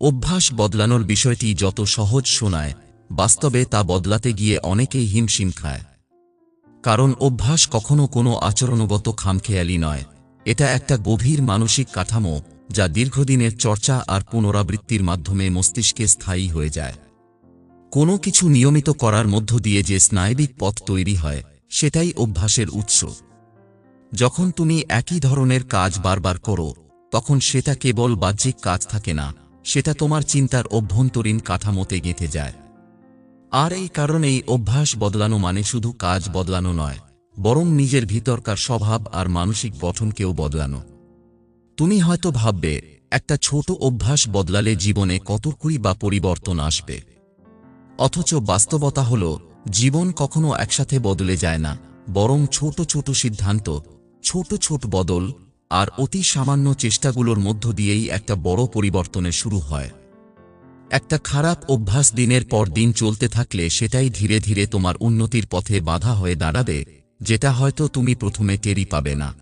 অভ্যাস বদলানোর বিষয়টি যত সহজ শোনায়, বাস্তবে তা বদলাতে গিয়ে অনেকেই হিমশিম খায়। কারণ অভ্যাস কখনো কোনো আচরণগত খামখেয়ালি নয়। এটা একটা গভীর মানসিক কাঠামো যা দীর্ঘদিনের চর্চা আর পুনরাবৃত্তির মাধ্যমে মস্তিষ্কে স্থায়ী হয়ে যায়। কোনো কিছু নিয়মিত করার মধ্য দিয়ে যে স্নায়বিক পথ তৈরি হয়, সেটাই অভ্যাসের উৎস। যখন তুমি একই ধরনের কাজ বারবার করো, তখন সেটা কেবল বাহ্যিক কাজ থাকে না সেটা তোমার চিন্তার অভ্যন্তরীণ কাঠামোতে গেঁথে যায়। আর এই কারণেই অভ্যাস বদলানো মানে শুধু কাজ বদলানো নয়, বরং নিজের ভিতরকার স্বভাব আর মানসিক গঠনকেও বদলানো। তুমি হয়তো ভাববে, একটা ছোট অভ্যাস বদলালে জীবনে কতকুই বা পরিবর্তন আসবে। অথচ বাস্তবতা হল, জীবন কখনো একসাথে বদলে যায় না, বরং ছোট ছোট সিদ্ধান্ত, ছোট ছোট বদল আর অতি সামান্য চেষ্টাগুলোর মধ্য দিয়েই একটা বড় পরিবর্তনের শুরু হয়। একটা খারাপ অভ্যাস দিনের পর দিন চলতে থাকলে সেটাই ধীরে ধীরে তোমার উন্নতির পথে বাধা হয়ে দাঁড়াবে, যেটা হয়তো তুমি প্রথমে টেরি পাবে না।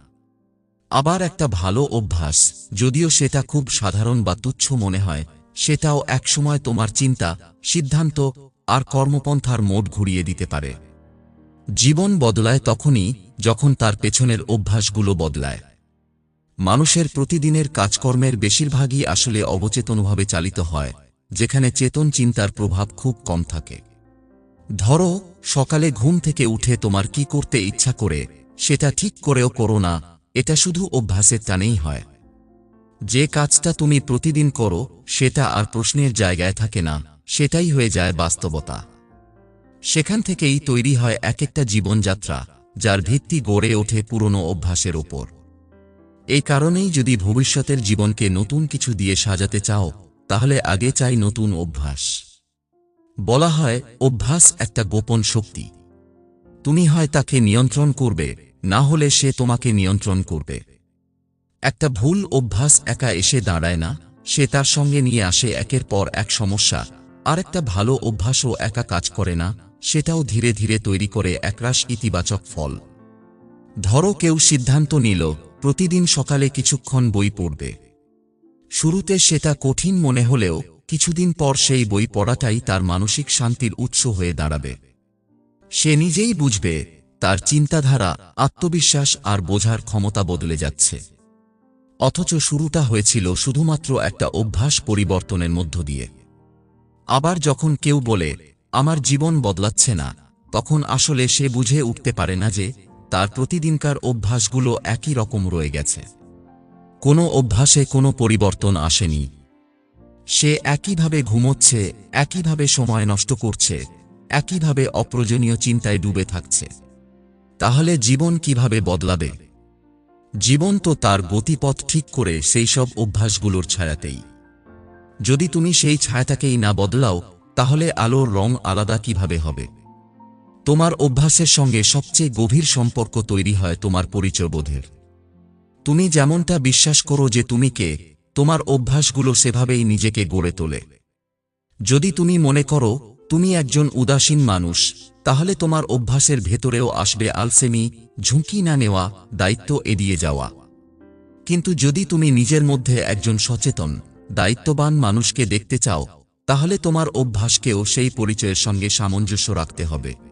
আবার একটা ভালো অভ্যাস, যদিও সেটা খুব সাধারণ বা তুচ্ছ মনে হয়, সেটাও একসময় তোমার চিন্তা, সিদ্ধান্ত আর কর্মপন্থার মোড ঘুরিয়ে দিতে পারে। জীবন বদলায় তখনই যখন তার পেছনের অভ্যাসগুলো বদলায়। মানুষের প্রতিদিনের কাজকর্মের বেশিরভাগই আসলে অবচেতনভাবে চালিত হয়, যেখানে চেতন চিন্তার প্রভাব খুব কম থাকে। ধরো, সকালে ঘুম থেকে উঠে তোমার কি করতে ইচ্ছা করে, সেটা ঠিক করেও করো না, এটা শুধু অভ্যাসের টানেই হয়। যে কাজটা তুমি প্রতিদিন করো, সেটা আর প্রশ্নের জায়গায় থাকে না, সেটাই হয়ে যায় বাস্তবতা। সেখান থেকেই তৈরি হয় এক একটা জীবনযাত্রা, যার ভিত্তি গড়ে ওঠে পুরনো অভ্যাসের ওপর। এই কারণেই যদি ভবিষ্যতের জীবনকে নতুন কিছু দিয়ে সাজাতে চাও, তাহলে আগে চাই নতুন অভ্যাস। বলা হয়, অভ্যাস একটা গোপন শক্তি। তুমি হয় তাকে নিয়ন্ত্রণ করবে, না হলে সে তোমাকে নিয়ন্ত্রণ করবে। একটা ভুল অভ্যাস একা এসে দাঁড়ায় না, সে তার সঙ্গে নিয়ে আসে একের পর এক সমস্যা। আর একটা ভালো অভ্যাসও একা কাজ করে না, সেটাও ধীরে ধীরে তৈরি করে একরাশ ইতিবাচক ফল। ধরো কেউ সিদ্ধান্ত নিল প্রতিদিন সকালে কিছুক্ষণ বই পড়বে। শুরুতে সেটা কঠিন মনে হলেও কিছুদিন পর সেই বই পড়াটাই তার মানসিক শান্তির উৎস হয়ে দাঁড়াবে। সে নিজেই বুঝবে, তার চিন্তাধারা, আত্মবিশ্বাস আর বোঝার ক্ষমতা বদলে যাচ্ছে। অথচ শুরুটা হয়েছিল শুধুমাত্র একটা অভ্যাস পরিবর্তনের মধ্য দিয়ে। আবার যখন কেউ বলে, আমার জীবন বদলাচ্ছে না, তখন আসলে সে বুঝে উঠতে পারে না যে তার প্রতিদিনকার অভ্যাসগুলো একই রকম রয়ে গেছে। কোনো অভ্যাসে কোনো পরিবর্তন আসেনি। সে একইভাবে ঘুমোচ্ছে, একইভাবে সময় নষ্ট করছে, একইভাবে অপ্রয়োজনীয় চিন্তায় ডুবে থাকছে। তাহলে জীবন কীভাবে বদলাবে? জীবন তো তার গতিপথ ঠিক করে সেই সব অভ্যাসগুলোর ছায়াতেই। যদি তুমি সেই ছায়াটাকেই না বদলাও, তাহলে আলোর রং আলাদা কীভাবে হবে? তোমার অভ্যাসের সঙ্গে সবচেয়ে গভীর সম্পর্ক তৈরি হয় তোমার পরিচয়বোধের। তুমি যেমনটা বিশ্বাস করো যে তুমি কে, তোমার অভ্যাসগুলো সেভাবেই নিজেকে গড়ে তোলে। যদি তুমি মনে করো, তুমি একজন উদাসীন মানুষ, তাহলে তোমার অভ্যাসের ভেতরেও আসবে আলসেমি, ঝুঁকি না নেওয়া, দায়িত্ব এড়িয়ে যাওয়া। কিন্তু যদি তুমি নিজের মধ্যে একজন সচেতন, দায়িত্ববান মানুষকে দেখতে চাও, তাহলে তোমার অভ্যাসকেও সেই পরিচয়ের সঙ্গে সামঞ্জস্য রাখতে হবে।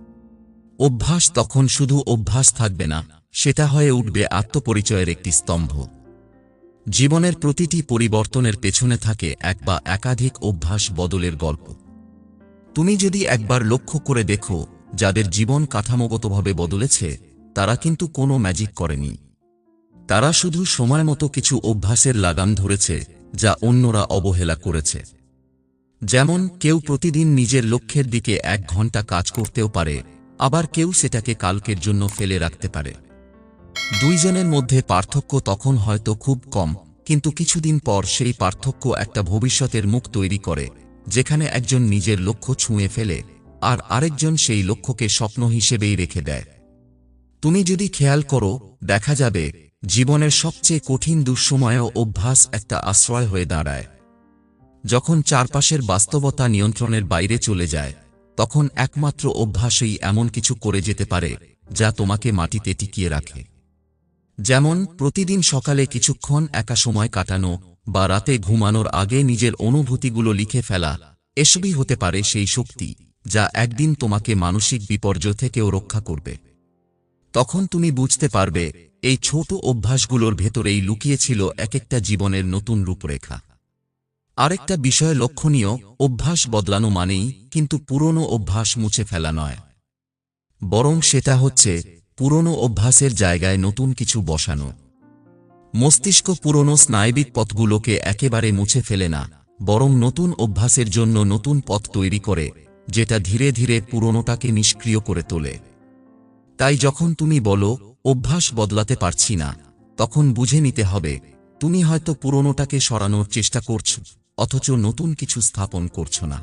অভ্যাস তখন শুধু অভ্যাস থাকবে না, সেটা হয়ে উঠবে আত্মপরিচয়ের একটি স্তম্ভ। জীবনের প্রতিটি পরিবর্তনের পেছনে থাকে এক বা একাধিক অভ্যাস বদলের গল্প। তুমি যদি একবার লক্ষ্য করে দেখো, যাদের জীবন কাঠামোগতভাবে বদলেছে, তারা কিন্তু কোনো ম্যাজিক করেনি। তারা শুধু সময় মতো কিছু অভ্যাসের লাগাম ধরেছে, যা অন্যরা অবহেলা করেছে। যেমন, কেউ প্রতিদিন নিজের লক্ষ্যের দিকে এক ঘণ্টা কাজ করতেও পারে আবার কেউ সেটাকে কালকের জন্য ফেলে রাখতে পারে। দুইজনের মধ্যে পার্থক্য তখন হয়তো খুব কম, কিন্তু কিছুদিন পর সেই পার্থক্য একটা ভবিষ্যতের মুখ তৈরি করে, যেখানে একজন নিজের লক্ষ্য ছুঁয়ে ফেলে আর আরেকজন সেই লক্ষ্যকে স্বপ্ন হিসেবেই রেখে দেয়। তুমি যদি খেয়াল করো, দেখা যাবে, জীবনের সবচেয়ে কঠিন দুঃসময়েও অভ্যাস একটা আশ্রয় হয়ে দাঁড়ায়। যখন চারপাশের বাস্তবতা নিয়ন্ত্রণের বাইরে চলে যায় তখন একমাত্র অভ্যাসেই এমন কিছু করে যেতে পারে, যা তোমাকে মাটিতে টিকিয়ে রাখে। যেমন, প্রতিদিন সকালে কিছুক্ষণ একা সময় কাটানো বা রাতে ঘুমানোর আগে নিজের অনুভূতিগুলো লিখে ফেলা এসবই হতে পারে সেই শক্তি, যা একদিন তোমাকে মানসিক বিপর্যয় থেকেও রক্ষা করবে। তখন তুমি বুঝতে পারবে, এই ছোট অভ্যাসগুলোর ভেতরেই লুকিয়েছিল এক একটা জীবনের নতুন রূপরেখা। আরেকটা বিষয় লক্ষণীয়, অভ্যাস বদলানো মানেই কিন্তু পুরনো অভ্যাস মুছে ফেলা নয়। বরং সেটা হচ্ছে পুরনো অভ্যাসের জায়গায় নতুন কিছু বসানো। মস্তিষ্ক পুরনো স্নায়বিক পথগুলোকে একেবারে মুছে ফেলে না, বরং নতুন অভ্যাসের জন্য নতুন পথ তৈরি করে, যেটা ধীরে ধীরে পুরনোটাকে নিষ্ক্রিয় করে তোলে। তাই যখন তুমি বলো, অভ্যাস বদলাতে পারছি না, তখন বুঝে নিতে হবে, তুমি হয়তো পুরনোটাকে সরানোর চেষ্টা করছ। অথচ নতুন কিছু স্থাপন করছ না।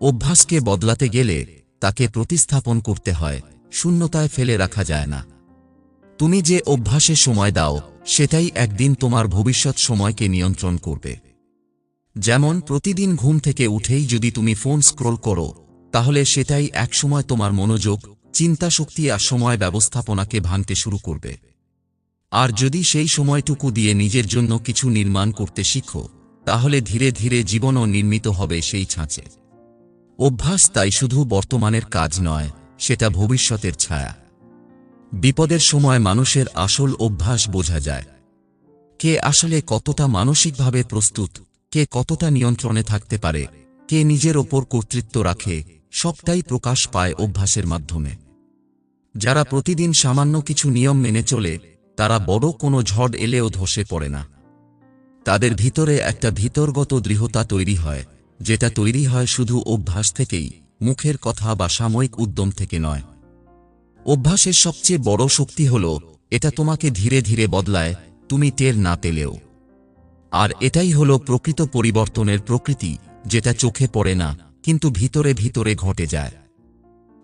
অভ্যাসকে বদলাতে গেলে তাকে প্রতিস্থাপন করতে হয়, শূন্যতায় ফেলে রাখা যায় না। তুমি যে অভ্যাসে সময় দাও, সেটাই একদিন তোমার ভবিষ্যৎ সময়কে নিয়ন্ত্রণ করবে। যেমন প্রতিদিন ঘুম থেকে উঠেই যদি তুমি ফোন স্ক্রোল করো, তাহলে সেটাই একসময় তোমার মনোযোগ চিন্তা শক্তি আর সময় ব্যবস্থাপনাকে ভাঙতে শুরু করবে। আর যদি সেই সময়টুকু দিয়ে নিজের জন্য কিছু নির্মাণ করতে শিখো তাহলে ধীরে ধীরে জীবনও নির্মিত হবে সেই ছাঁচে। অভ্যাস তাই শুধু বর্তমানের কাজ নয়, সেটা ভবিষ্যতের ছায়া। বিপদের সময় মানুষের আসল অভ্যাস বোঝা যায়। কে আসলে কতটা মানসিকভাবে প্রস্তুত, কে কতটা নিয়ন্ত্রণে থাকতে পারে, কে নিজের ওপর কর্তৃত্ব রাখে, সবটাই প্রকাশ পায় অভ্যাসের মাধ্যমে। যারা প্রতিদিন সামান্য কিছু নিয়ম মেনে চলে, তারা বড় কোনো ঝড় এলেও ধসে পড়ে না। তাদের ভিতরে একটা ভিতরগত দৃঢ়তা তৈরি হয়, যেটা তৈরি হয় শুধু অভ্যাস থেকেই, মুখের কথা বা সাময়িক উদ্যম থেকে নয়। অভ্যাসের সবচেয়ে বড় শক্তি হল, এটা তোমাকে ধীরে ধীরে বদলায়, তুমি টের না পেলেও। আর এটাই হল প্রকৃত পরিবর্তনের প্রকৃতি, যেটা চোখে পড়ে না, কিন্তু ভিতরে ভিতরে ঘটে যায়।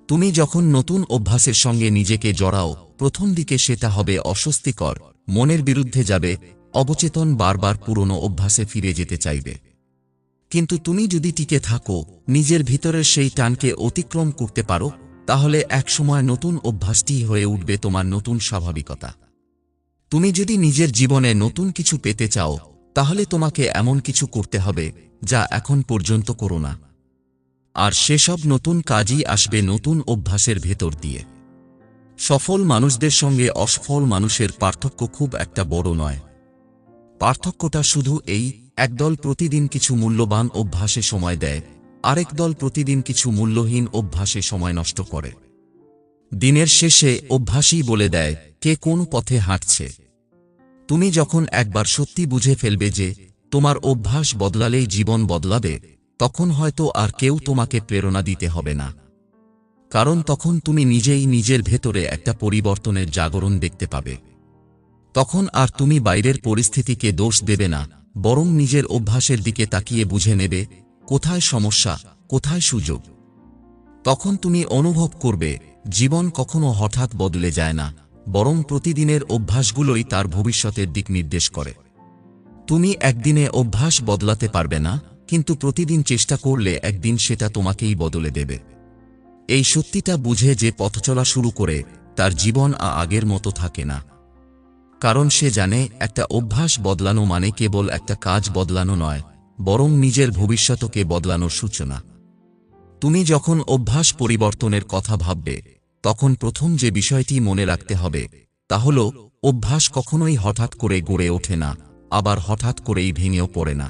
তুমি যখন নতুন অভ্যাসের সঙ্গে নিজেকে জড়াও, প্রথম দিকে সেটা হবে অস্বস্তিকর, মনের বিরুদ্ধে যাবে অবচেতন বারবার পুরনো অভ্যাসে ফিরে যেতে চাইবে। কিন্তু তুমি যদি টিকে থাকো, নিজের ভিতরের সেই টানকে অতিক্রম করতে পারো, তাহলে একসময় নতুন অভ্যাসটি হয়ে উঠবে তোমার নতুন স্বাভাবিকতা। তুমি যদি নিজের জীবনে নতুন কিছু পেতে চাও, তাহলে তোমাকে এমন কিছু করতে হবে, যা এখন পর্যন্ত করো না। আর সেসব নতুন কাজই আসবে নতুন অভ্যাসের ভেতর দিয়ে। সফল মানুষদের সঙ্গে অসফল মানুষের পার্থক্য খুব একটা বড় নয়। পার্থক্যটা শুধু এই একদল প্রতিদিন কিছু মূল্যবান অভ্যাসে সময় দেয়, আরেক দল প্রতিদিন কিছু মূল্যহীন অভ্যাসে সময় নষ্ট করে। দিনের শেষে অভ্যাসই বলে দেয়, কে কোন পথে হাঁটছে। তুমি যখন একবার সত্যি বুঝে ফেলবে যে, তোমার অভ্যাস বদলালেই জীবন বদলাবে, তখন হয়তো আর কেউ তোমাকে প্রেরণা দিতে হবে না। কারণ তখন তুমি নিজেই নিজের ভেতরে একটা পরিবর্তনের জাগরণ দেখতে পাবে। তখন আর তুমি বাইরের পরিস্থিতিকে দোষ দেবে না, বরং নিজের অভ্যাসের দিকে তাকিয়ে বুঝে নেবে, কোথায় সমস্যা, কোথায় সুযোগ। তখন তুমি অনুভব করবে, জীবন কখনো হঠাৎ বদলে যায় না, বরং প্রতিদিনের অভ্যাসগুলোই তার ভবিষ্যতের দিক নির্দেশ করে। তুমি একদিনে অভ্যাস বদলাতে পারবে না, কিন্তু প্রতিদিন চেষ্টা করলে একদিন সেটা তোমাকেই বদলে দেবে। এই সত্যিটা বুঝে যে পথ চলা শুরু করে, তার জীবন আগের মতো থাকে না। কারণ সে জানে, একটা অভ্যাস বদলানো মানে কেবল একটা কাজ বদলানো নয়, বরং নিজের ভবিষ্যতকে বদলানোর সূচনা। তুমি যখন অভ্যাস পরিবর্তনের কথা ভাববে, তখন প্রথম যে বিষয়টি মনে রাখতে হবে, তা হল, অভ্যাস কখনোই হঠাৎ করে গড়ে ওঠে না, আবার হঠাৎ করেই ভেঙেও পড়ে না।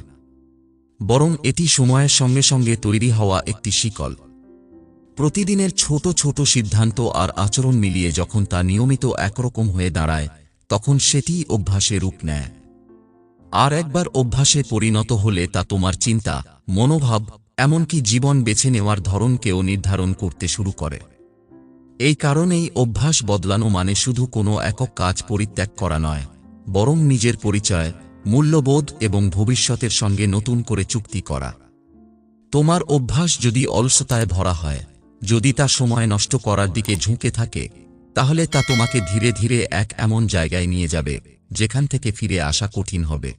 বরং এটি সময়ের সঙ্গে সঙ্গে তৈরি হওয়া একটি শিকল। প্রতিদিনের ছোট ছোট সিদ্ধান্ত আর আচরণ মিলিয়ে যখন তা নিয়মিত একরকম হয়ে দাঁড়ায় তখন সেটি অভ্যাসে রূপ নেয়। আর একবার অভ্যাসে পরিণত হলে তা তোমার চিন্তা, মনোভাব, এমনকি জীবন বেছে নেওয়ার ধরনকেও নির্ধারণ করতে শুরু করে। এই কারণেই অভ্যাস বদলানো মানে শুধু কোনো একক কাজ পরিত্যাগ করা নয়, বরং নিজের পরিচয়, মূল্যবোধ এবং ভবিষ্যতের সঙ্গে নতুন করে চুক্তি করা। তোমার অভ্যাস যদি অলসতায় ভরা হয়, যদি তা সময় নষ্ট করার দিকে ঝুঁকে থাকে তাহলে তা তোমাকে ধীরে ধীরে এক এমন জায়গায় নিয়ে যাবে, যেখান থেকে ফিরে আসা কঠিন হবে।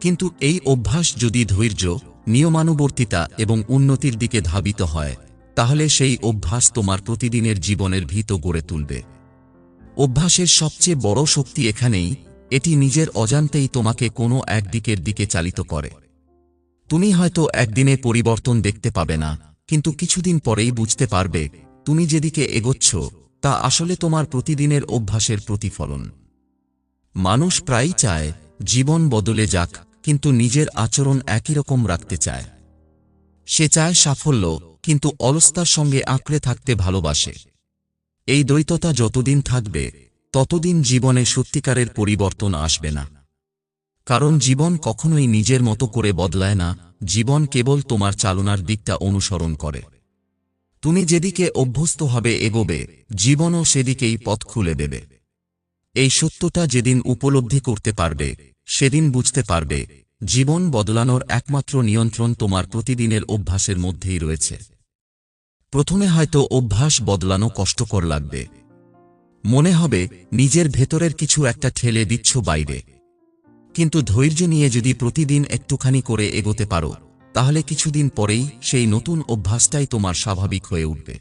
কিন্তু এই অভ্যাস যদি ধৈর্য, নিয়মানুবর্তিতা এবং উন্নতির দিকে ধাবিত হয়, তাহলে সেই অভ্যাস তোমার প্রতিদিনের জীবনের ভিত গড়ে তুলবে। অভ্যাসের সবচেয়ে বড় শক্তি এখানেই, এটি নিজের অজান্তেই তোমাকে কোনো একদিকের দিকে চালিত করে। তুমি হয়তো একদিনে পরিবর্তন দেখতে পাবে না, কিন্তু কিছুদিন পরেই বুঝতে পারবে, তুমি যেদিকে এগোচ্ছ তা আসলে তোমার প্রতিদিনের অভ্যাসের প্রতিফলন। মানুষ প্রায়ই চায়, জীবন বদলে যাক, কিন্তু নিজের আচরণ একই রকম রাখতে চায়। সে চায় সাফল্য, কিন্তু অলস্তার সঙ্গে আঁকড়ে থাকতে ভালোবাসে। এই দ্বৈততা যতদিন থাকবে, ততদিন জীবনে সত্যিকারের পরিবর্তন আসবে না। কারণ জীবন কখনোই নিজের মতো করে বদলায় না, জীবন কেবল তোমার চালনার দিকটা অনুসরণ করে। তুমি যেদিকে অভ্যস্ত হবে এগোবে, জীবনও সেদিকেই পথ খুলে দেবে। এই সত্যটা যেদিন উপলব্ধি করতে পারবে, সেদিন বুঝতে পারবে, জীবন বদলানোর একমাত্র নিয়ন্ত্রণ তোমার প্রতিদিনের অভ্যাসের মধ্যেই রয়েছে। প্রথমে হয়তো অভ্যাস বদলানো কষ্টকর লাগবে। মনে হবে, নিজের ভেতরের কিছু একটা ঠেলে দিচ্ছ বাইরে। কিন্তু ধৈর্য নিয়ে যদি প্রতিদিন একটুখানি করে এগোতে পারো তাহলে কিছুদিন পরেই সেই নতুন অভ্যাসটাই তোমার স্বাভাবিক হয়ে উঠবে।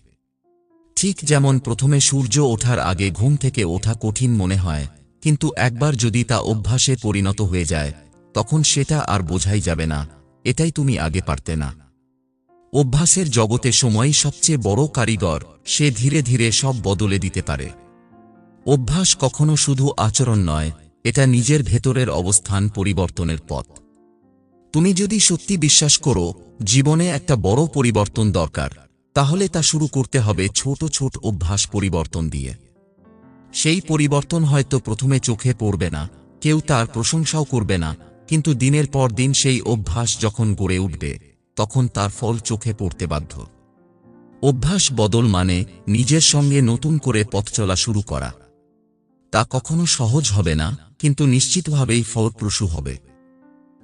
ঠিক যেমন প্রথমে সূর্য ওঠার আগে ঘুম থেকে ওঠা কঠিন মনে হয়, কিন্তু একবার যদি তা অভ্যাসে পরিণত হয়ে যায়, তখন সেটা আর বোঝাই যাবে না, এটাই তুমি আগে পারতে না। অভ্যাসের জগতে সময়ই সবচেয়ে বড় কারিগর, সে ধীরে ধীরে সব বদলে দিতে পারে। অভ্যাস কখনো শুধু আচরণ নয়, এটা নিজের ভেতরের অবস্থান পরিবর্তনের পথ। তুমি যদি সত্যি বিশ্বাস করো, জীবনে একটা বড় পরিবর্তন দরকার। তাহলে তা শুরু করতে হবে ছোট ছোট অভ্যাস পরিবর্তন দিয়ে। সেই পরিবর্তন হয়তো প্রথমে চোখে পড়বে না, কেউ তার প্রশংসাও করবে না, কিন্তু দিনের পর দিন সেই অভ্যাস যখন গড়ে উঠবে, তখন তার ফল চোখে পড়তে বাধ্য। অভ্যাস বদল মানে নিজের সঙ্গে নতুন করে পথ চলা শুরু করা। তা কখনো সহজ হবে না, কিন্তু নিশ্চিতভাবেই ফলপ্রসূ হবে।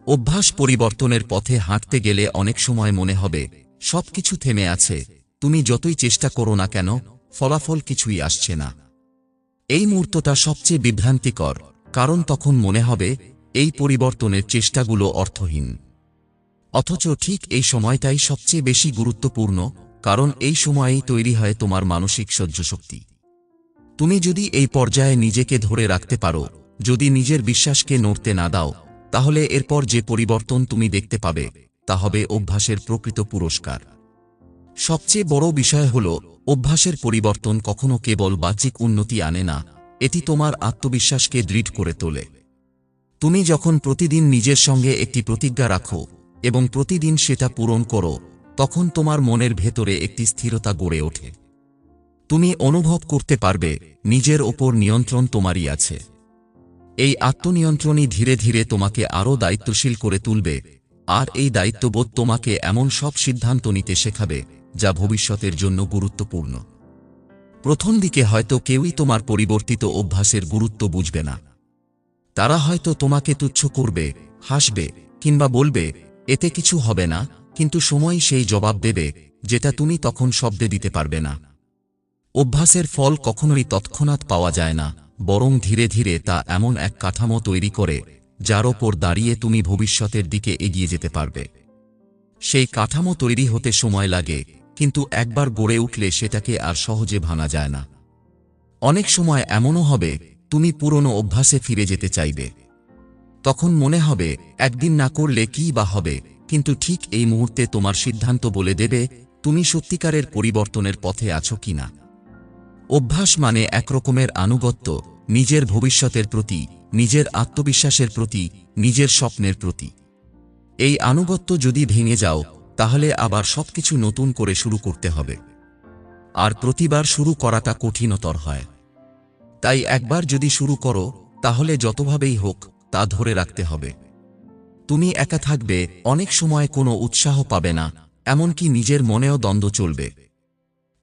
অভ্যাস পরিবর্তনের পথে হাঁটতে গেলে অনেক সময় মনে হবে, সবকিছু থেমে আছে, তুমি যতই চেষ্টা করো না কেন, ফলাফল কিছুই আসছে না। এই মুহূর্তটা সবচেয়ে বিভ্রান্তিকর, কারণ তখন মনে হবে, এই পরিবর্তনের চেষ্টাগুলো অর্থহীন। অথচ ঠিক এই সময়টাই সবচেয়ে বেশি গুরুত্বপূর্ণ, কারণ এই সময়েই তৈরি হয় তোমার মানসিক সহ্যশক্তি। তুমি যদি এই পর্যায়ে নিজেকে ধরে রাখতে পারো, যদি নিজের বিশ্বাসকে নড়তে না দাও তাহলে এরপর যে পরিবর্তন তুমি দেখতে পাবে, তা হবে অভ্যাসের প্রকৃত পুরস্কার। সবচেয়ে বড় বিষয় হল, অভ্যাসের পরিবর্তন কখনো কেবল বাহ্যিক উন্নতি আনে না, এটি তোমার আত্মবিশ্বাসকে দৃঢ় করে তোলে। তুমি যখন প্রতিদিন নিজের সঙ্গে একটি প্রতিজ্ঞা রাখো এবং প্রতিদিন সেটা পূরণ করো, তখন তোমার মনের ভেতরে একটি স্থিরতা গড়ে ওঠে। তুমি অনুভব করতে পারবে, নিজের ওপর নিয়ন্ত্রণ তোমারই আছে। এই আত্মনিয়ন্ত্রণই ধীরে ধীরে তোমাকে আরও দায়িত্বশীল করে তুলবে, আর এই দায়িত্ববোধ তোমাকে এমন সব সিদ্ধান্ত নিতে শেখাবে যা ভবিষ্যতের জন্য গুরুত্বপূর্ণ। প্রথম দিকে হয়তো কেউই তোমার পরিবর্তিত অভ্যাসের গুরুত্ব বুঝবে না। তারা হয়তো তোমাকে তুচ্ছ করবে, হাসবে, কিংবা বলবে, এতে কিছু হবে না, কিন্তু সময় সেই জবাব দেবে, যেটা তুমি তখন শব্দে দিতে পারবে না। অভ্যাসের ফল কখনোই তৎক্ষণাৎ পাওয়া যায় না। বরং ধীরে ধীরে তা এমন এক কাঠামো তৈরি করে, যার ওপর দাঁড়িয়ে তুমি ভবিষ্যতের দিকে এগিয়ে যেতে পারবে। সেই কাঠামো তৈরি হতে সময় লাগে, কিন্তু একবার গড়ে উঠলে সেটাকে আর সহজে ভাঙা যায় না। অনেক সময় এমনও হবে, তুমি পুরনো অভ্যাসে ফিরে যেতে চাইবে। তখন মনে হবে, একদিন না করলে কি বা হবে, কিন্তু ঠিক এই মুহূর্তে তোমার সিদ্ধান্ত বলে দেবে, তুমি সত্যিকারের পরিবর্তনের পথে আছো কিনা। অভ্যাস মানে একরকমের আনুগত্য নিজের ভবিষ্যতের প্রতি, নিজের আত্মবিশ্বাসের প্রতি, নিজের স্বপ্নের প্রতি। এই আনুগত্য যদি ভেঙে যাও, তাহলে আবার সবকিছু নতুন করে শুরু করতে হবে। আর প্রতিবার শুরু করাটা কঠিনতর হয়। তাই একবার যদি শুরু করো, তাহলে যতভাবেই হোক, তা ধরে রাখতে হবে। তুমি একা থাকবে, অনেক সময় কোনো উৎসাহ পাবে না, এমনকি নিজের মনেও দ্বন্দ্ব চলবে।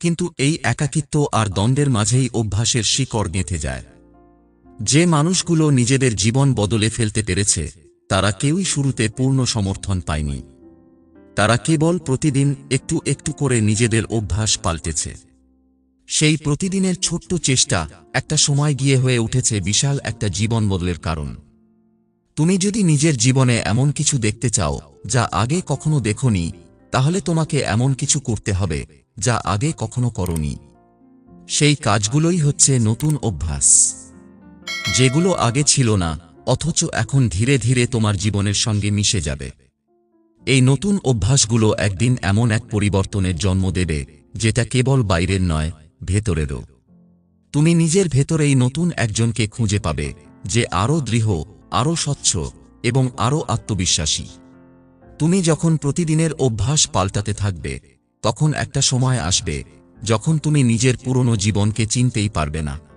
কিন্তু এই একাকিত্ব আর দ্বন্দ্বের মাঝেই অভ্যাসের শিকড় গেঁথে যায়। যে মানুষগুলো নিজেদের জীবন বদলে ফেলতে পেরেছে, তারা কেউই শুরুতে পূর্ণ সমর্থন পায়নি। তারা কেবল প্রতিদিন একটু একটু করে নিজেদের অভ্যাস পাল্টেছে। সেই প্রতিদিনের ছোট্ট চেষ্টা একটা সময় গিয়ে হয়ে উঠেছে বিশাল একটা জীবন বদলের কারণ। তুমি যদি নিজের জীবনে এমন কিছু দেখতে চাও, যা আগে কখনো দেখনি, তাহলে তোমাকে এমন কিছু করতে হবে, যা আগে কখনো করনি। সেই কাজগুলোই হচ্ছে নতুন অভ্যাস। যেগুলো আগে ছিল না, অথচ এখন ধীরে ধীরে তোমার জীবনের সঙ্গে মিশে যাবে। এই নতুন অভ্যাসগুলো একদিন এমন এক পরিবর্তনের জন্ম দেবে, যেটা কেবল বাইরের নয়, ভেতরেরও। তুমি নিজের ভেতরেই নতুন একজনকে খুঁজে পাবে, যে আরও দৃঢ়, আরও স্বচ্ছ এবং আরও আত্মবিশ্বাসী। তুমি যখন প্রতিদিনের অভ্যাস পাল্টাতে থাকবে, তখন একটা সময় আসবে, যখন তুমি নিজের পুরনো জীবনকে চিনতেই পারবে না।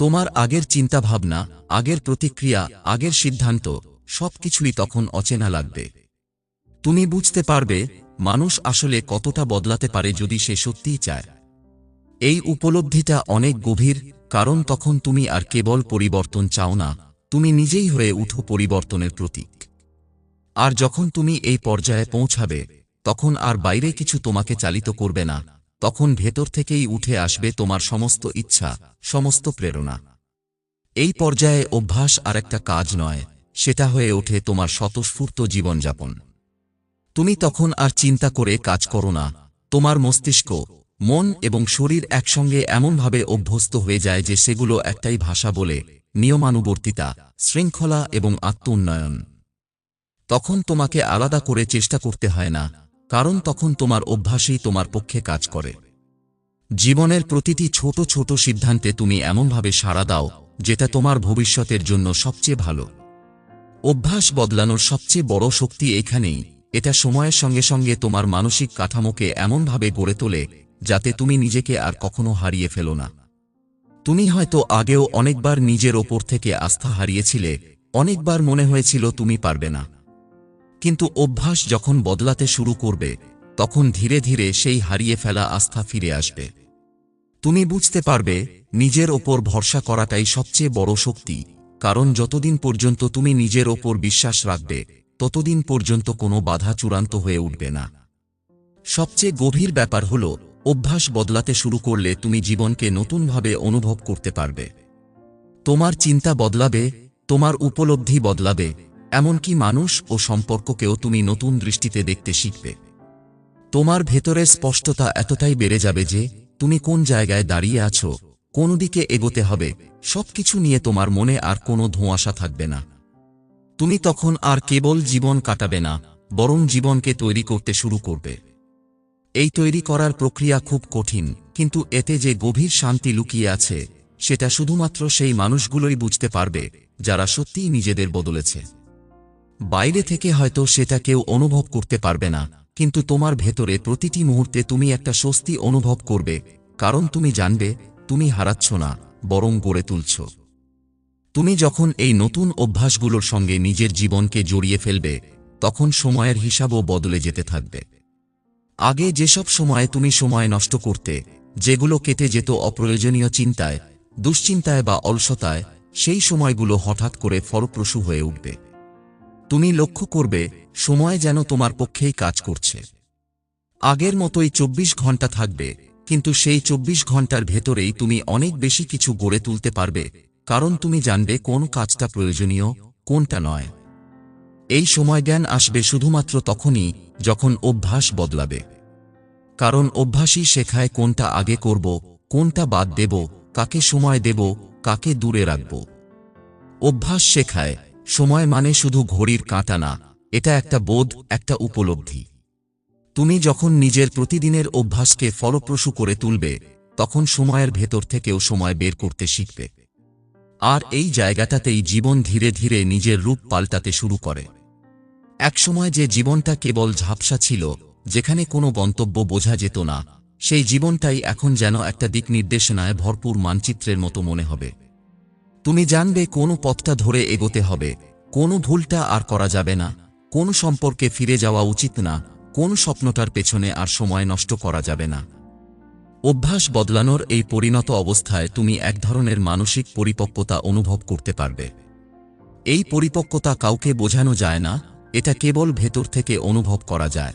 তোমার আগের চিন্তাভাবনা, আগের প্রতিক্রিয়া, আগের সিদ্ধান্ত, সবকিছুই তখন অচেনা লাগবে। তুমি বুঝতে পারবে, মানুষ আসলে কতটা বদলাতে পারে যদি সে সত্যিই চায়। এই উপলব্ধিটা অনেক গভীর, কারণ তখন তুমি আর কেবল পরিবর্তন চাও না, তুমি নিজেই হয়ে উঠো পরিবর্তনের প্রতীক। আর যখন তুমি এই পর্যায়ে পৌঁছাবে, তখন আর বাইরে কিছু তোমাকে চালিত করবে না তখন ভেতর থেকেই উঠে আসবে তোমার সমস্ত ইচ্ছা, সমস্ত প্রেরণা। এই পর্যায়ে অভ্যাস আর একটা কাজ নয়, সেটা হয়ে ওঠে তোমার স্বতঃস্ফূর্ত জীবনযাপন। তুমি তখন আর চিন্তা করে কাজ করো না, তোমার মস্তিষ্ক, মন এবং শরীর একসঙ্গে এমনভাবে অভ্যস্ত হয়ে যায় যে সেগুলো একটাই ভাষা বলে, নিয়মানুবর্তিতা, শৃঙ্খলা এবং আত্ম উন্নয়ন তখন তোমাকে আলাদা করে চেষ্টা করতে হয় না কারণ তখন তোমার অভ্যাসই তোমার পক্ষে কাজ করে। জীবনের প্রতিটি ছোট ছোট সিদ্ধান্তে তুমি এমনভাবে সাড়া দাও, যেটা তোমার ভবিষ্যতের জন্য সবচেয়ে ভালো। অভ্যাস বদলানোর সবচেয়ে বড় শক্তি এখানেই, এটা সময়ের সঙ্গে সঙ্গে তোমার মানসিক কাঠামোকে এমনভাবে গড়ে তোলে, যাতে তুমি নিজেকে আর কখনো হারিয়ে ফেলো না। তুমি হয়তো আগেও অনেকবার নিজের ওপর থেকে আস্থা হারিয়েছিলে, অনেকবার মনে হয়েছিল তুমি পারবে না। কিন্তু অভ্যাস যখন বদলাতে শুরু করবে, তখন ধীরে ধীরে সেই হারিয়ে ফেলা আস্থা ফিরে আসবে। তুমি বুঝতে পারবে, নিজের ওপর ভরসা করাটাই সবচেয়ে বড় শক্তি, কারণ যতদিন পর্যন্ত তুমি নিজের ওপর বিশ্বাস রাখবে, ততদিন পর্যন্ত কোনো বাধা চূড়ান্ত হয়ে উঠবে না। সবচেয়ে গভীর ব্যাপার হল, অভ্যাস বদলাতে শুরু করলে তুমি জীবনকে নতুনভাবে অনুভব করতে পারবে। তোমার চিন্তা বদলাবে, তোমার উপলব্ধি বদলাবে এমনকি মানুষ ও সম্পর্ককেও তুমি নতুন দৃষ্টিতে দেখতে শিখবে। তোমার ভেতরের স্পষ্টতা এতটাই বেড়ে যাবে যে, তুমি কোন জায়গায় দাঁড়িয়ে আছো, কোন দিকে এগোতে হবে, সবকিছু নিয়ে তোমার মনে আর কোনো ধোঁয়াশা থাকবে না। তুমি তখন আর কেবল জীবন কাটাবে না, বরং জীবনকে তৈরি করতে শুরু করবে। এই তৈরি করার প্রক্রিয়া খুব কঠিন, কিন্তু এতে যে গভীর শান্তি লুকিয়ে আছে, সেটা শুধুমাত্র সেই মানুষগুলোই বুঝতে পারবে, যারা সত্যিই নিজেদের বদলেছে। বাইরে থেকে হয়তো সেটা কেউ অনুভব করতে পারবে না। কিন্তু তোমার ভেতরে প্রতিটি মুহূর্তে তুমি একটা স্বস্তি অনুভব করবে। কারণ তুমি জানবে, তুমি হারাচ্ছ না, বরং গড়ে তুলছ। তুমি যখন এই নতুন অভ্যাসগুলোর সঙ্গে নিজের জীবনকে জড়িয়ে ফেলবে, তখন সময়ের হিসাবও বদলে যেতে থাকবে। আগে যেসব সময়ে তুমি সময় নষ্ট করতে, যেগুলো কেটে যেত অপ্রয়োজনীয় চিন্তায়, দুশ্চিন্তায় বা অলসতায়, সেই সময়গুলো হঠাৎ করে ফলপ্রসূ হয়ে উঠবে। তুমি লক্ষ্য করবে, সময় যেন তোমার পক্ষেই কাজ করছে। আগের মতোই চব্বিশ ঘণ্টা থাকবে, কিন্তু সেই চব্বিশ ঘণ্টার ভেতরেই তুমি অনেক বেশি কিছু গড়ে তুলতে পারবে, কারণ তুমি জানবে কোন কাজটা প্রয়োজনীয়, কোনটা নয়। এই সময় জ্ঞান আসবে শুধুমাত্র তখনই, যখন অভ্যাস বদলাবে। কারণ অভ্যাসই শেখায় কোনটা আগে করব, কোনটা বাদ দেব, কাকে সময় দেব, কাকে দূরে রাখব। অভ্যাস শেখায় সময় মানে শুধু ঘড়ির কাঁটা না, এটা একটা বোধ, একটা উপলব্ধি। তুমি যখন নিজের প্রতিদিনের অভ্যাসকে ফলপ্রসূ করে তুলবে, তখন সময়ের ভেতর থেকেও সময় বের করতে শিখবে। আর এই জায়গাটাতেই জীবন ধীরে ধীরে নিজের রূপ পাল্টাতে শুরু করে। একসময় যে জীবনটা কেবল ঝাপসা ছিল, যেখানে কোনো গন্তব্য বোঝা যেত না, সেই জীবনটাই এখন যেন একটা দিক নির্দেশনায় ভরপুর মানচিত্রের মতো মনে হবে। তুমি জানবে কোন পথটা ধরে এগোতে হবে, কোন ভুলটা আর করা যাবে না, কোন সম্পর্কে ফিরে যাওয়া উচিত না, কোন স্বপ্নটার পেছনে আর সময় নষ্ট করা যাবে না। অভ্যাস বদলানোর এই পরিণত অবস্থায় তুমি এক ধরনের মানসিক পরিপক্কতা অনুভব করতে পারবে। এই পরিপক্কতা কাউকে বোঝানো যায় না, এটা কেবল ভেতর থেকে অনুভব করা যায়।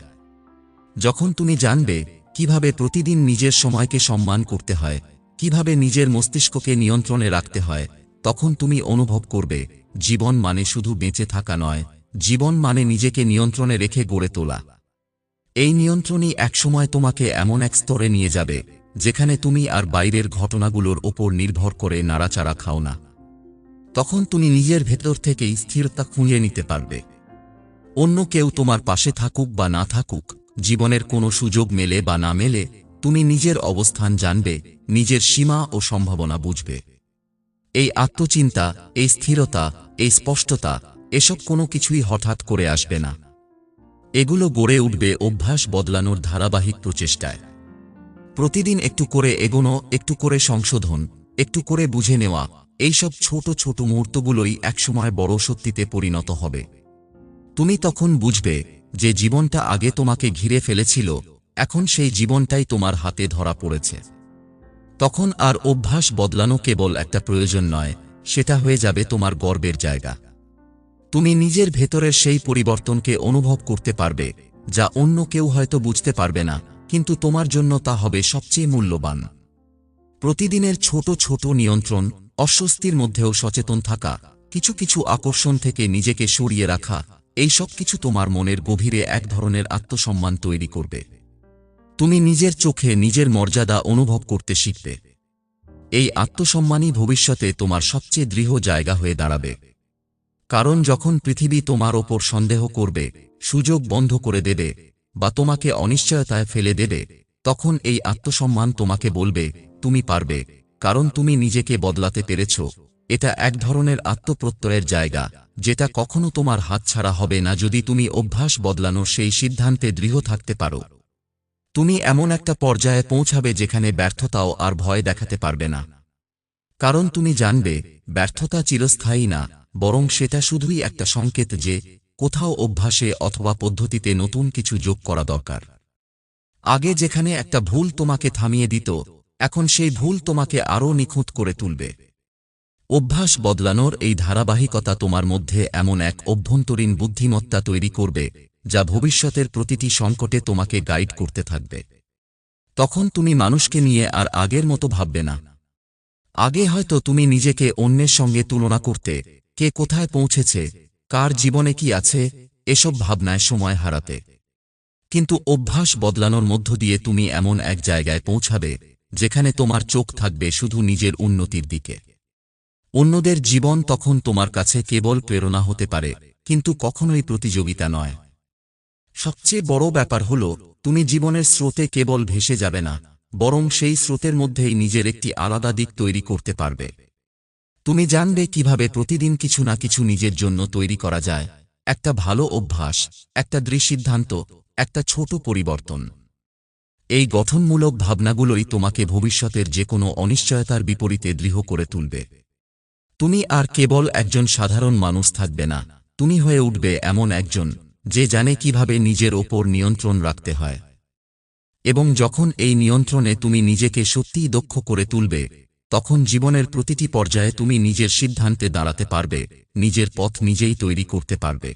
যখন তুমি জানবে কীভাবে প্রতিদিন নিজের সময়কে সম্মান করতে হয়, কীভাবে নিজের মস্তিষ্ককে নিয়ন্ত্রণে রাখতে হয় তখন তুমি অনুভব করবে, জীবন মানে শুধু বেঁচে থাকা নয়, জীবন মানে নিজেকে নিয়ন্ত্রণে রেখে গড়ে তোলা। এই নিয়ন্ত্রণই একসময় তোমাকে এমন এক স্তরে নিয়ে যাবে, যেখানে তুমি আর বাইরের ঘটনাগুলোর ওপর নির্ভর করে নাড়াচাড়া খাও না। তখন তুমি নিজের ভেতর থেকেই স্থিরতা খুঁজে নিতে পারবে। অন্য কেউ তোমার পাশে থাকুক বা না থাকুক, জীবনের কোনো সুযোগ মেলে বা না মেলে, তুমি নিজের অবস্থান জানবে, নিজের সীমা ও সম্ভাবনা বুঝবে। এই আত্মচিন্তা, এই স্থিরতা, এই স্পষ্টতা, এসব কোনো কিছুই হঠাৎ করে আসবে না। এগুলো গড়ে উঠবে অভ্যাস বদলানোর ধারাবাহিক প্রচেষ্টায়। প্রতিদিন একটু করে এগোনো, একটু করে সংশোধন, একটু করে বুঝে নেওয়া, এইসব ছোট ছোট মুহূর্তগুলোই একসময় বড় সত্যিতে পরিণত হবে। তুমি তখন বুঝবে যে জীবনটা আগে তোমাকে ঘিরে ফেলেছিল, এখন সেই জীবনটাই তোমার হাতে ধরা পড়েছে। তখন আর অভ্যাস বদলানো কেবল একটা প্রয়োজন নয়, সেটা হয়ে যাবে তোমার গর্বের জায়গা। তুমি নিজের ভেতরের সেই পরিবর্তনকে অনুভব করতে পারবে, যা অন্য কেউ হয়তো বুঝতে পারবে না, কিন্তু তোমার জন্য তা হবে সবচেয়ে মূল্যবান। প্রতিদিনের ছোট ছোট নিয়ন্ত্রণ, অস্বস্তির মধ্যেও সচেতন থাকা, কিছু কিছু আকর্ষণ থেকে নিজেকে সরিয়ে রাখা, এই সব কিছু তোমার মনের গভীরে এক ধরনের আত্মসম্মান তৈরি করবে। তুমি নিজের চোখে নিজের মর্যাদা অনুভব করতে শিখবে। এই আত্মসম্মানই ভবিষ্যতে তোমার সবচেয়ে দৃঢ় জায়গা হয়ে দাঁড়াবে। কারণ যখন পৃথিবী তোমার ওপর সন্দেহ করবে, সুযোগ বন্ধ করে দেবে, বা তোমাকে অনিশ্চয়তায় ফেলে দেবে, তখন এই আত্মসম্মান তোমাকে বলবে, তুমি পারবে, কারণ তুমি নিজেকে বদলাতে পেরেছ। এটা এক ধরনের আত্মপ্রত্যয়ের জায়গা, যেটা কখনো তোমার হাতছাড়া হবে না যদি তুমি অভ্যাস বদলানোর সেই সিদ্ধান্তে দৃঢ় থাকতে পারো। তুমি এমন একটা পর্যায়ে পৌঁছাবে যেখানে ব্যর্থতাও আর ভয় দেখাতে পারবে না। কারণ তুমি জানবে, ব্যর্থতা চিরস্থায়ী না, বরং সেটা শুধুই একটা সংকেত যে, কোথাও অভ্যাসে অথবা পদ্ধতিতে নতুন কিছু যোগ করা দরকার। আগে যেখানে একটা ভুল তোমাকে থামিয়ে দিত, এখন সেই ভুল তোমাকে আরও নিখুঁত করে তুলবে। অভ্যাস বদলানোর এই ধারাবাহিকতা তোমার মধ্যে এমন এক অভ্যন্তরীণ বুদ্ধিমত্তা তৈরি করবে যা ভবিষ্যতের প্রতিটি সংকটে তোমাকে গাইড করতে থাকবে। তখন তুমি মানুষকে নিয়ে আর আগের মতো ভাববে না। আগে হয়তো তুমি নিজেকে অন্যের সঙ্গে তুলনা করতে, কে কোথায় পৌঁছেছে, কার জীবনে কি আছে, এসব ভাবনায় সময় হারাতে। কিন্তু অভ্যাস বদলানোর মধ্য দিয়ে তুমি এমন এক জায়গায় পৌঁছাবে, যেখানে তোমার চোখ থাকবে শুধু নিজের উন্নতির দিকে। অন্যদের জীবন তখন তোমার কাছে কেবল প্রেরণা হতে পারে, কিন্তু কখনোই প্রতিযোগিতা নয়। সবচেয়ে বড় ব্যাপার হল, তুমি জীবনের স্রোতে কেবল ভেসে যাবে না, বরং সেই স্রোতের মধ্যেই নিজের একটি আলাদা দিক তৈরি করতে পারবে। তুমি জানবে কীভাবে প্রতিদিন কিছু না কিছু নিজের জন্য তৈরি করা যায়, একটা ভালো অভ্যাস, একটা দৃঢ়সিদ্ধান্ত একটা ছোট পরিবর্তন। এই গঠনমূলক ভাবনাগুলোই তোমাকে ভবিষ্যতের যে কোনো অনিশ্চয়তার বিপরীতে দৃঢ় করে তুলবে। তুমি আর কেবল একজন সাধারণ মানুষ থাকবে না, তুমি হয়ে উঠবে এমন একজন যে জানে কীভাবে নিজের ওপর নিয়ন্ত্রণ রাখতে হয়। এবং যখন এই নিয়ন্ত্রণে তুমি নিজেকে সত্যিই দক্ষ করে তুলবে, তখন জীবনের প্রতিটি পর্যায়ে তুমি নিজের সিদ্ধান্তে দাঁড়াতে পারবে, নিজের পথ নিজেই তৈরি করতে পারবে।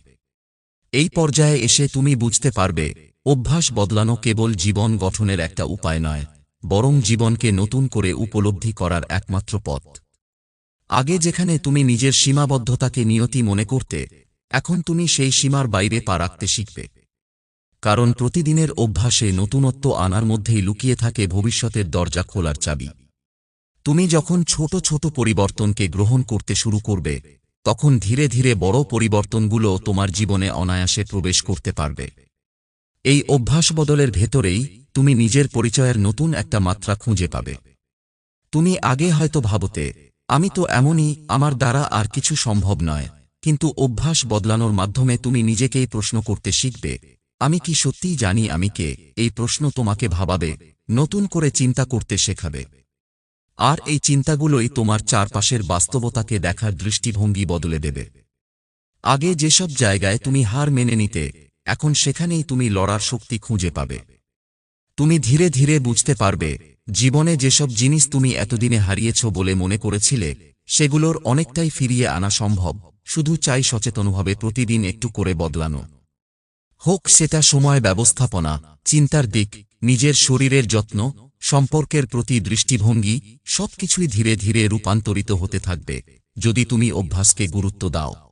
এই পর্যায়ে এসে তুমি বুঝতে পারবে, অভ্যাস বদলানো কেবল জীবন গঠনের একটা উপায় নয়, বরং জীবনকে নতুন করে উপলব্ধি করার একমাত্র পথ। আগে যেখানে তুমি নিজের সীমাবদ্ধতাকে নিয়তি মনে করতে এখন তুমি সেই সীমার বাইরে পা রাখতে শিখবে। কারণ প্রতিদিনের অভ্যাসে নতুনত্ব আনার মধ্যেই লুকিয়ে থাকে ভবিষ্যতের দরজা খোলার চাবি। তুমি যখন ছোট ছোট পরিবর্তনকে গ্রহণ করতে শুরু করবে, তখন ধীরে ধীরে বড় পরিবর্তনগুলো তোমার জীবনে অনায়াসে প্রবেশ করতে পারবে। এই অভ্যাস বদলের ভেতরেই তুমি নিজের পরিচয়ের নতুন একটা মাত্রা খুঁজে পাবে। তুমি আগে হয়তো ভাবতে, আমি তো এমনই, আমার দ্বারা আর কিছু সম্ভব নয়। কিন্তু অভ্যাস বদলানোর মাধ্যমে তুমি নিজেকেই প্রশ্ন করতে শিখবে। আমি কি সত্যিই জানি আমি কে? এই প্রশ্ন তোমাকে ভাবাবে, নতুন করে চিন্তা করতে শেখাবে। আর এই চিন্তাগুলোই তোমার চারপাশের বাস্তবতাকে দেখার দৃষ্টিভঙ্গি বদলে দেবে। আগে যেসব জায়গায় তুমি হার মেনে নিতে, এখন সেখানেই তুমি লড়ার শক্তি খুঁজে পাবে। তুমি ধীরে ধীরে বুঝতে পারবে, জীবনে যেসব জিনিস তুমি এতদিনে হারিয়েছ বলে মনে করেছিলে, সেগুলোর অনেকটাই ফিরিয়ে আনা সম্ভব। শুধু চাই সচেতনভাবে প্রতিদিন একটু করে বদলানো। হোক সেটা সময় ব্যবস্থাপনা, চিন্তার দিক, নিজের শরীরের যত্ন, সম্পর্কের প্রতি দৃষ্টিভঙ্গি, সবকিছুই ধীরে ধীরে রূপান্তরিত হতে থাকবে। যদি তুমি অভ্যাসকে গুরুত্ব দাও।